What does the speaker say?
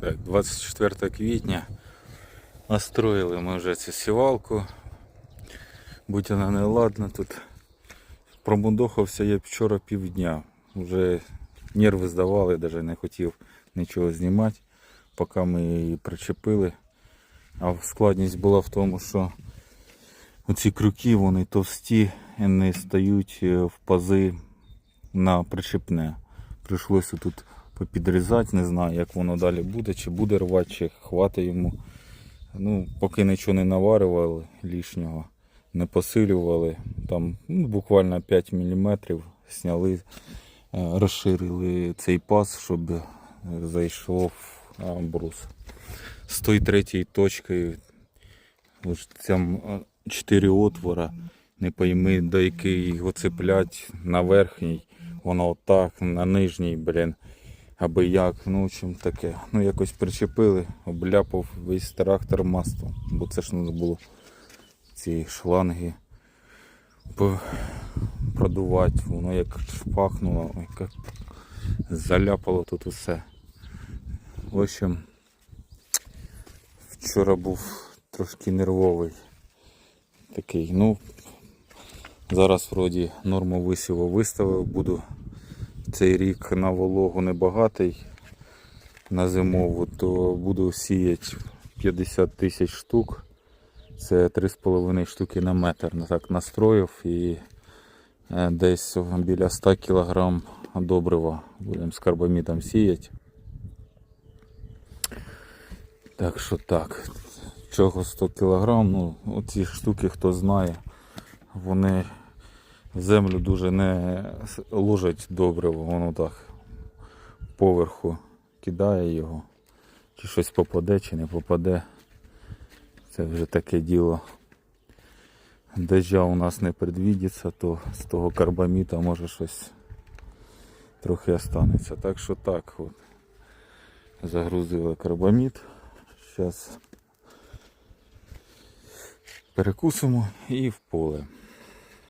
Так, 24 квітня настроїли ми вже цю сівалку. Будь вона не ладна тут. Промудохався я вчора півдня. Вже нерви здавали, навіть не хотів нічого знімати, поки ми її причепили. А складність була в тому, що оці крюки вони товсті не стають е, в пази на причепне. Прийшлося тут попідрізати, не знаю, як воно далі буде, чи буде рвати, чи хватить йому. Ну, поки нічого не наварювали лишнього, не посилювали. Там ну, буквально 5 мм зняли, е, розширили цей паз, щоб е, зайшов а, брус. З тої третьої точки ось там е, чотири отвора. Не пойми, до який його цеплять на верхній, воно отак, на нижній, блін. Аби як, ну общем таке. Ну якось причепили, обляпав весь трактор маслом, бо це ж треба було ці шланги продувати. Воно як шпахнуло, як заляпало тут усе. В общем, вчора був трошки нервовий такий. Ну, зараз вроді норму висіву виставив, буду цей рік на вологу небагатий на зимову, то буду сіяти 50 тисяч штук. Це 3,5 штуки на метр. Так настроїв і е, десь біля 100 кг добрива будемо з карбамідом сіяти. Так що так. Чого 100 кг? Ну, оці штуки, хто знає, вони землю дуже не ложать добриво, воно так поверху кидає його. Чи щось попаде, чи не попаде. Це вже таке діло. Дождя у нас не предвідиться, то з того карбаміта може щось трохи останеться. Так що так от. Загрузили карбамід. Зараз перекусимо і в поле.